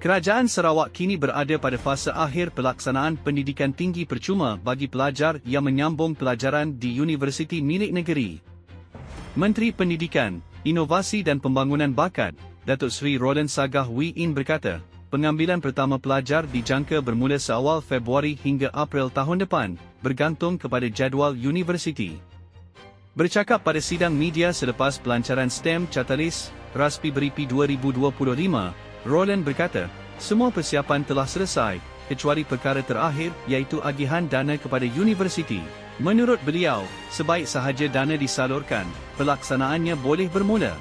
Kerajaan Sarawak kini berada pada fasa akhir pelaksanaan pendidikan tinggi percuma bagi pelajar yang menyambung pelajaran di universiti milik negeri. Menteri Pendidikan, Inovasi dan Pembangunan Bakat, Datuk Seri Roland Sagah Wee In berkata, pengambilan pertama pelajar dijangka bermula seawal Februari hingga April tahun depan, bergantung kepada jadual universiti. Bercakap pada sidang media selepas pelancaran STEM Catalyst, Raspi Beripi 2025, Roland berkata, semua persiapan telah selesai, kecuali perkara terakhir iaitu agihan dana kepada universiti. Menurut beliau, sebaik sahaja dana disalurkan, pelaksanaannya boleh bermula.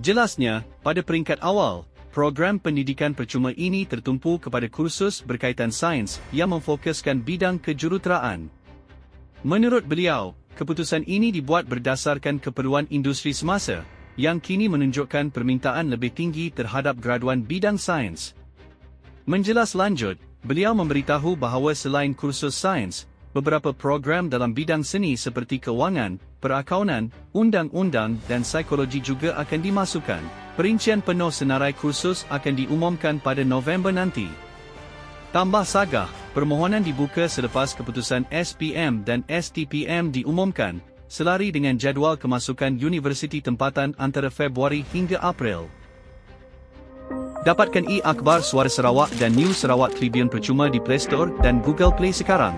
Jelasnya, pada peringkat awal, program pendidikan percuma ini tertumpu kepada kursus berkaitan sains yang memfokuskan bidang kejuruteraan. Menurut beliau, keputusan ini dibuat berdasarkan keperluan industri semasa, yang kini menunjukkan permintaan lebih tinggi terhadap graduan bidang sains. Menjelas lanjut, beliau memberitahu bahawa selain kursus sains, beberapa program dalam bidang seni seperti kewangan, perakaunan, undang-undang dan psikologi juga akan dimasukkan. Perincian penuh senarai kursus akan diumumkan pada November nanti. Tambah sagah, permohonan dibuka selepas keputusan SPM dan STPM diumumkan, selari dengan jadual kemasukan universiti tempatan antara Februari hingga April. Dapatkan e-akhbar Suara Sarawak dan News Sarawak Tribune percuma di Play Store dan Google Play sekarang.